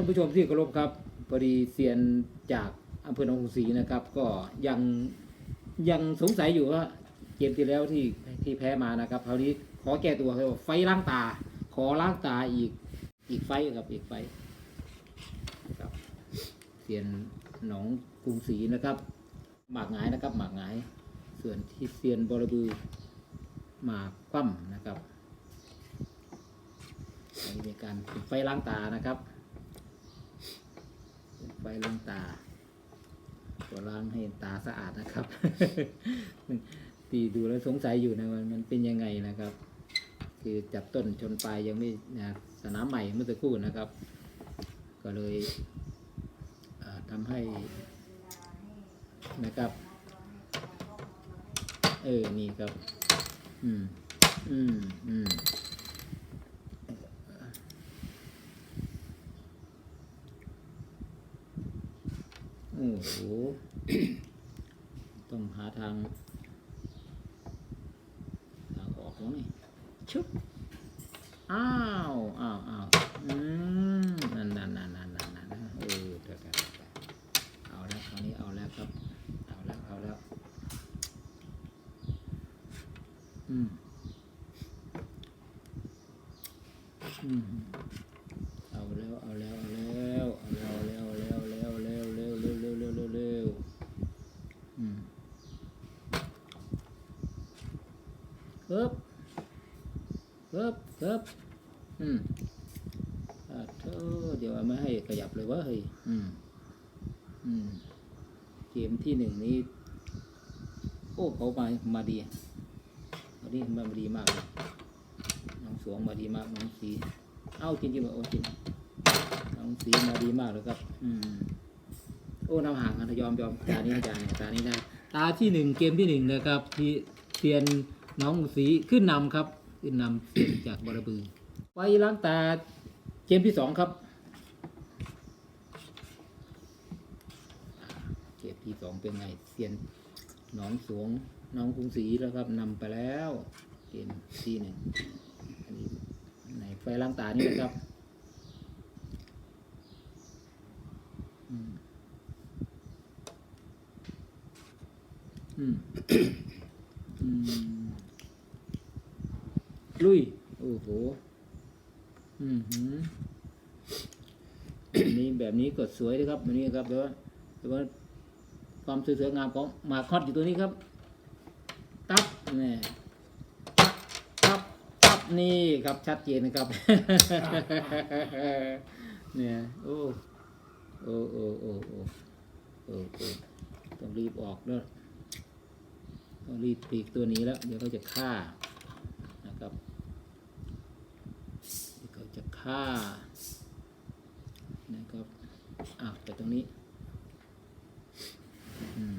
ท่านผู้ชมที่เคารพครับพอดีเซียนจากอำเภอหนองกรุงศรีนะครับ ก็ยังยังสงสัยอยู่ว่าเกมที่แล้วที่ที่แพ้มานะครับคราวนี้ขอแก้ตัวครับไฟล้างตา ขอล้างตาอีกอีกไฟครับอีกไฟครับเซียนหนองกรุงศรีนะครับ หมากหงายนะครับ หมากหงาย ส่วนที่เซียนบอระบือหมากคว่ำนะครับอันนี้เป็นการไฟล้างตานะครับ ล้างตาตัวล้างให้ตาสะอาดนะครับตีดูแล้วสงสัยอยู่นะว่ามันเป็นยังไงนะครับ คือจับต้นชนปลายยังไม่นะสนามใหม่เมื่อสักครู่นะครับ ก็เลยทำให้นะครับ เออ นี่ครับ อืม อืม อืม โอ้โหต้องหาทาง ทางออกแล้วนี่ชุบอ้าวอ้าวอ้าวอืมนั่นนั่นนั่นนั่นนั่นนั่นเออเดี๋ยวเดี๋ยวเดี๋ยวเอาแล้วคราวนี้เอาแล้วครับ เอาแล้วเอาแล้ว อืมอืมเอาแล้วเอาแล้วเอาแล้ว เอาแล้ว เอาแล้ว เอาแล้ว เอาแล้ว เอาแล้วเร็วเร็วเร็วเร็วเร็วเร็วอืมเอิบเอิบเอิบอืมอ่าเธอเดี๋ยวไม่ให้ขยับเลยวะเฮ้ย อืม อืม เกมที่หนึ่งนี้ โอ้เขามามาดีวันนี้มาดีมาก น้องสวงมาดีมาก น้องสี เอ้าจริงๆว่าโอ้จริงน้องสีมาดีมากเลยครับ อืม โอ้น้ำห่างกันยอมยอมตานี้อาจารย์เนี่ยตานี้ได้ ตาที่หนึ่งเกมที่หนึ่งนะครับที่เซียนน้องสีขึ้นนำครับ ขึ้นนำเซียนจากบระบือ ไปล้างตาเกมที่สองครับเกมที่สองเป็นไงเซียนน้องสวง น้องกรุงศรีแล้วครับนำไปแล้วเกมที่หนึ่งอันนี้ไหนไฟล้างตานี่นะครับอืมอืมลุย โอ้โห อืมหืมแบบนี้แบบนี้ก็สวยนะครับแบบนี้ครับเดี๋ยวเดี๋ยวว่าความสวยๆงามของหมากฮอตอยู่ตัวนี้ครับ นี่ตับตับนี่ครับชัดเจนนะครับ เนี่ยโอ้โอ้โอ้โอ้โอ้โอ้โอ้ต้องรีบออกเด้อต้องรีบปีกตัวนี้แล้ว เดี๋ยวเขาจะฆ่านะครับเดี๋ยวเขาจะฆ่านะครับอะไปตรงนี้อืม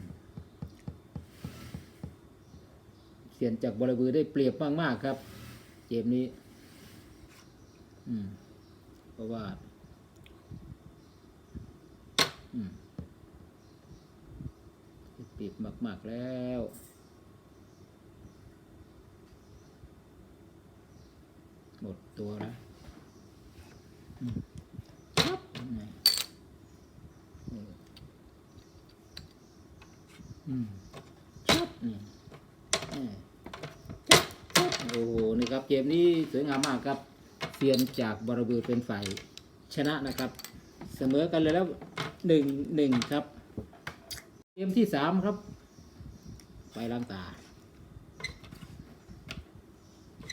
เสียนจากบริบือได้เปรียบมากๆครับ เกมนี้ อืมเพราะว่าอืมได้เปรียบมาก ๆ แล้วหมดตัวแล้วครับอืมชับนี่เออชับชับโอ้โห นี่ครับ เกมนี้สวยงามมากครับเซียนจากบรบือเป็นฝ่ายชนะนะครับ เสมอกันเลยแล้วหนึ่งหนึ่งครับ เกมที่สามครับ ไปล้างตา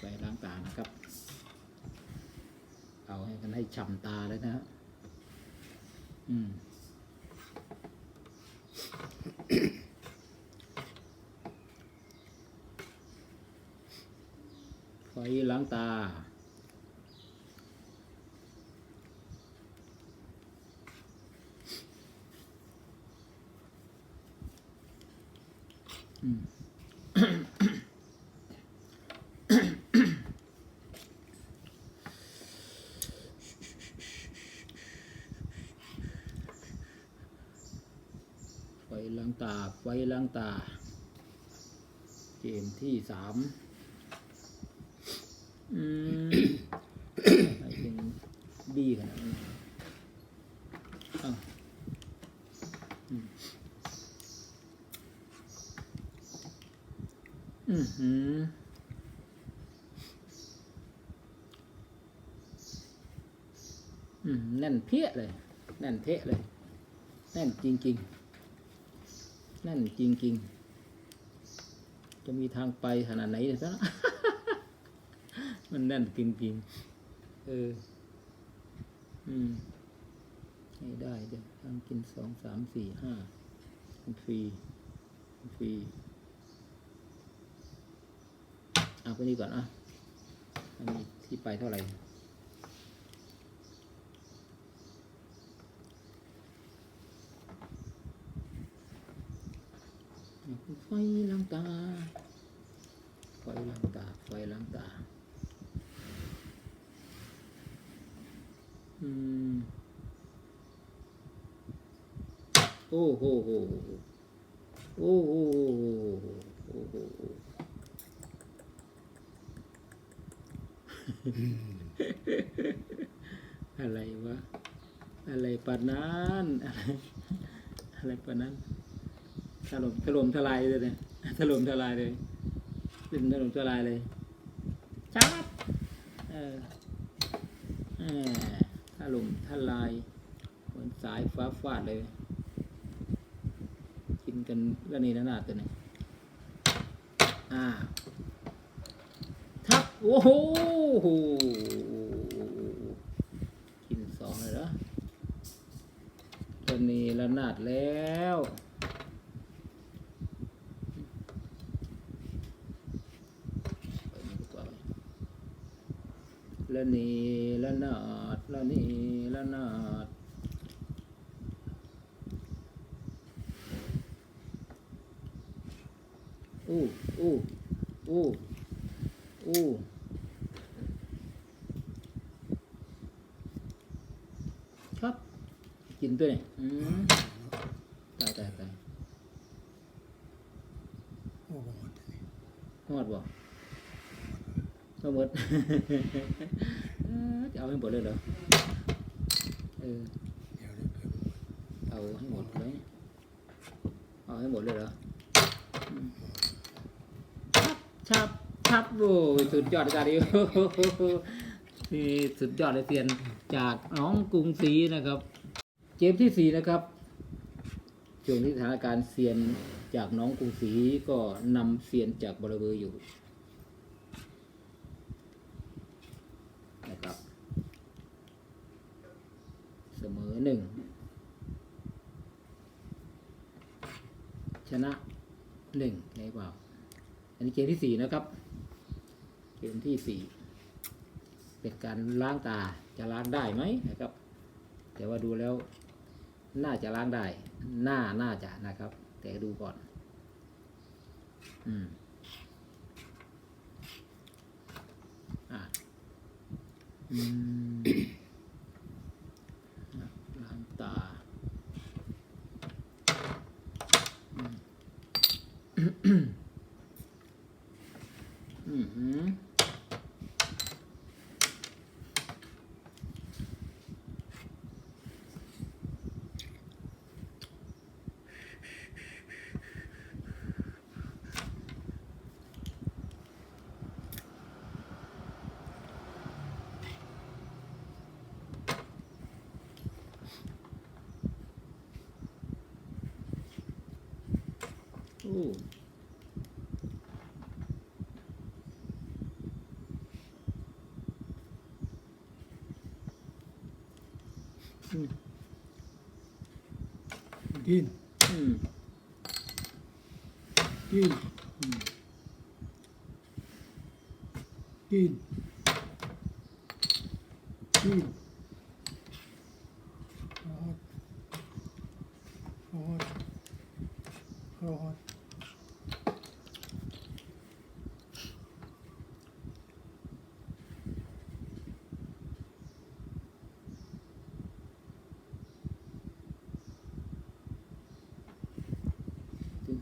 ไปล้างตานะครับ เอาให้กันให้ฉ่ำตาเลยนะฮะอืม ไฟล้างตา อืมไฟล้างตา ไฟล้างตา เกมที่สาม อืมหมายถึงดีขนาดนี้อืมอืมหืมอืมนั่นเพี้ยเลยนั่นเทะเลยนั่นจริงจริงนั่นจริงจริงจะมีทางไปขนาดไหนเดี๋ยซะ มันแน่นจริงๆ เออ อืมให้ได้เดี๋ยวทำกินสองสามสี่ห้าฟรีฟรีเอาไปนี่ก่อนอะอันนี้ที่ไปเท่าไหร่ไฟล้างตาไฟล้างตาไฟล้างตา โอ้โหโหโอ้โหโอ้โหอะไรวะ อะไรปานนั้นอะไรอะไรปานนั้นถล่มถล่มทลายเลยเนี่ยถล่มทลายเลยเป็นถล่มทลายเลยชับเออถล่มทลายเหมือนสายฟ้าฟาดเลย กินกันระนีระนาดตัวนี้อ่าทับโอ้โหกินสองเลยเหรอระนีระนาดแล้วไปนี่ดีกว่าละนีละนาดละนีละนาด อู้อู้อู้อู้ครับ กินด้วยนี่อืมตายตายตายหอดบ่ทั้งหมดเอ้อจะเอาให้หมดเลยเหรอเออเอาให้หมดเลยเอาให้หมดเลยเหรอม ชับชับโอ้ยสุดยอดการดีนี่สุดยอดเลยเซียนจากน้องกรุงศรีนะครับ เกมที่สี่นะครับช่วงที่สถานการณ์เซียนจากน้องกรุงศรีก็นำเซียนจากบริเวณอยู่นะครับ เสมอหนึ่งชนะหนึ่งในเปล่า อันนี้เกมที่สี่นะครับ เกมที่สี่เป็นการล้างตาจะล้างได้ไหมนะครับ แต่ว่าดูแล้วน่าจะล้างได้ น่า น่าจะนะครับ แต่ดูก่อน อืม อะอืมล้างตาอืม 嗯，嗯 okay, 金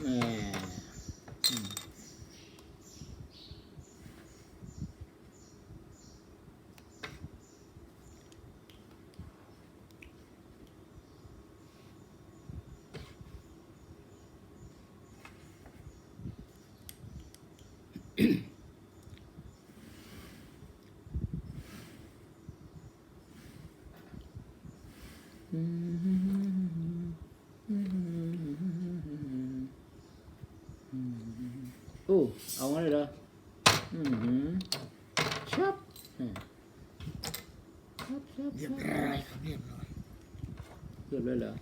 งติ้งติ้งติ้งติ้งติ้งติ้ง แหม อืมโอ้เอางั้นเลยเหรออือหือชับอืมชับชับเรียชับบร้อยครับเรียบร้อยเรียบร้อยเหรอ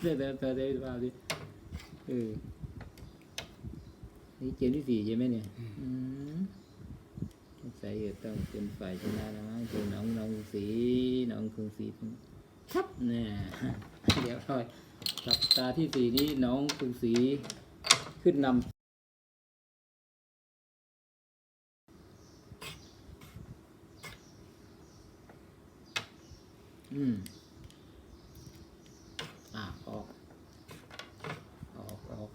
เดี๋ยวเดี๋ยวเดี๋ยวเดี๋ยวว่าดิเออนี่เกมที่สี่ใช่ไหมเนี่ยอืม สงสัยจะต้องเป็นฝ่ายชนะแล้วมั้งคือน้องน้องสีน้องคุงสีครับเนี่ยเดี๋ยวค่อยสัปดาห์ที่สี่นี้น้องคุงสีขึ้นนำอืม อะออก ออกออก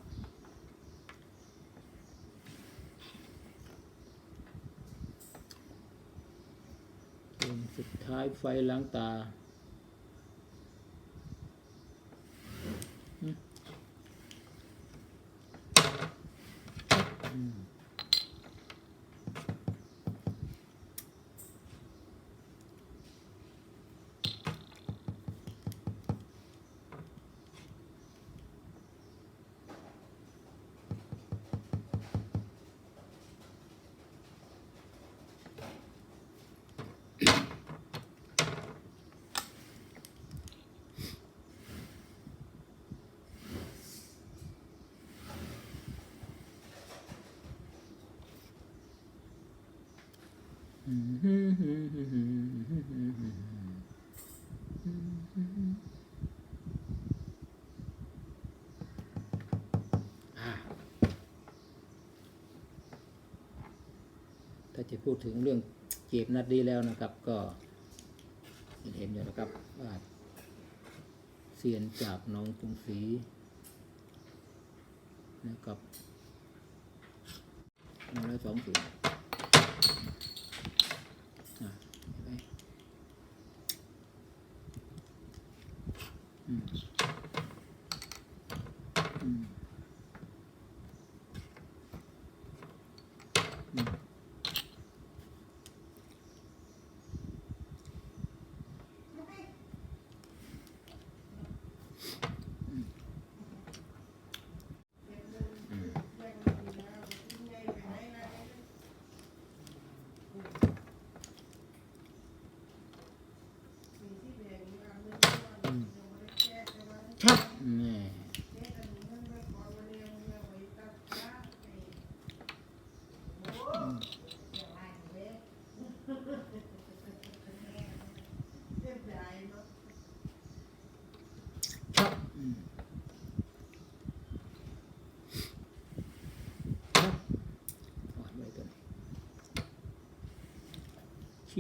เกม สุดท้ายไฟล้างตา ถ้าจะพูดถึงเรื่องเกมนัดนี้แล้วนะครับ ก็เห็นอยู่นะครับว่าเซียนจากน้องกรุงศรีนะครับมาแล้วสองศูนย์อ่ Mm-hmm. ค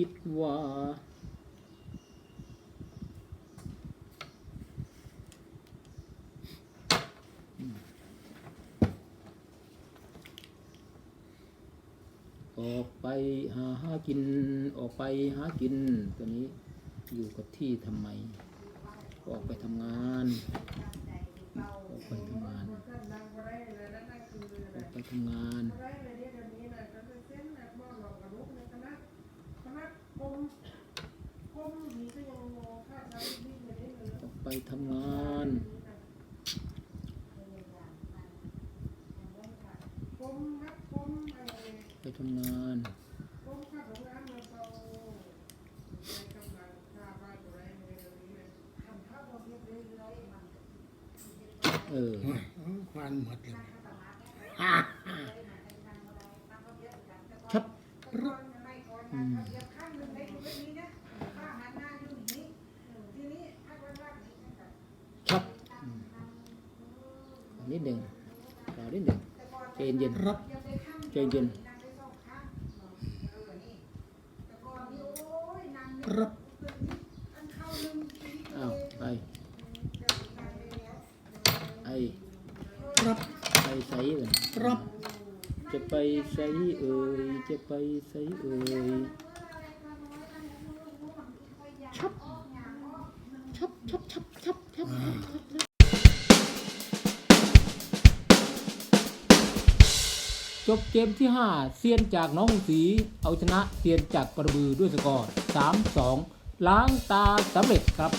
ิดว่า ออกไปหาหากิน ออกไปหา กินตัวนี้อยู่กับที่ทำไม ออกไปทำงาน ออกไปทำงาน ออกไปทำงานออกไปทำงานไปทำงาน ออโอ้ยโอ้ยควันหมดเลยฮ่าฮ่าชับอืมชับอืมนิดหนึ่งรอนิดหนึ่งใจเย็นรับๆใจเย็นนรับ อ้าวไปไอ รับ ไปใส่ เลยรับจะไปใส่เอ่ยจะไปใส่เอ่ยชับชับชับชับชับชับจบเกมที่ 5เซียนจากน้องสีเอาชนะเซียนจากกระบือด้วยสกอร์ 3-2 ล้างตาสำเร็จครับ